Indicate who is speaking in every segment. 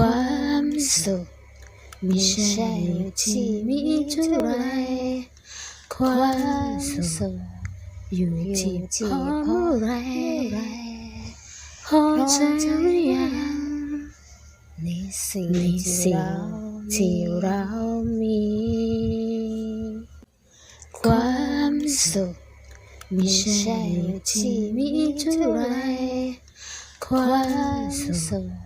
Speaker 1: ความสุข ไม่ใช่อยู่ที่มีเท่าไร ความสุขอยู่ที่พอเมื่อไรพอใจหรือยังในสิ่งที่เรามี ความสุขไม่ใช่อยู่ที่มีเท่าไรความสุข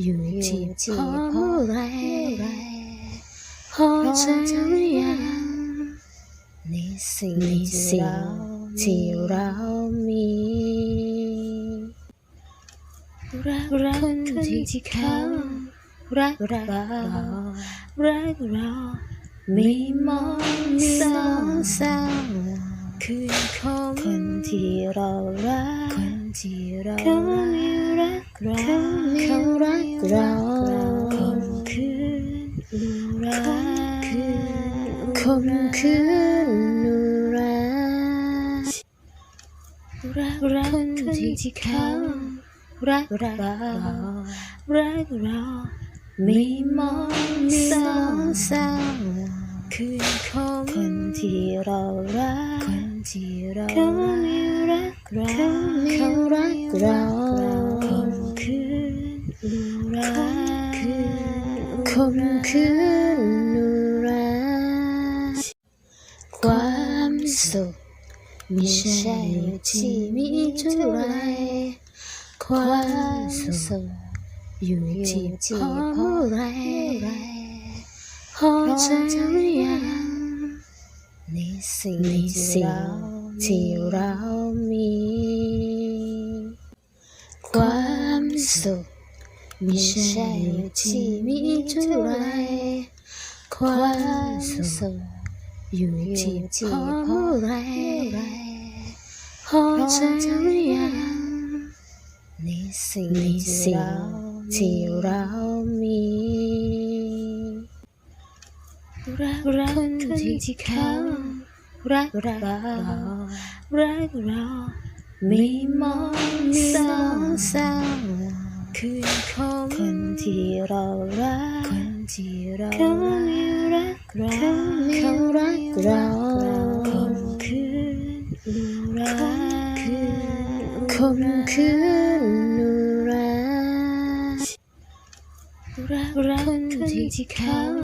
Speaker 1: อยู่ที่พอเมื่อไรพอใจหรือยังในสิ่งที่เรามี รักรักคนที่เขารักเรารักเราไม่มองสองสาวคือคนคนที่เรารักคนที่เราเขารักเราเขารัก เราคมคืนรักคมคืนรักรักรักคนที่เขารักเรารักเราไม่มองสองสาวคือคนคนที่เรารักคนที่เราเขาไม่รักเราเขารักเรา รักคมคืนรักความสุขไม่ใช่อยู่ที่มีเท่าไรความสุขอยู่ที่พอเมื่อไรพอใจหรือยังในสิ่งที่เรามี ความสุข ไม่ใช่อยู่ที่มีเท่าไรความสุขอยู่ที่พอเมื่อไรพอใจหรือยังในสิ่งที่เรามี รักรักคนที่เขารักเรารักเราไม่มองสองส คือคนคนที่เรารัก คนที่เราเขาไม่รักเราเขารักเราคมคืนรักคมคืนรักรักคนที่เขา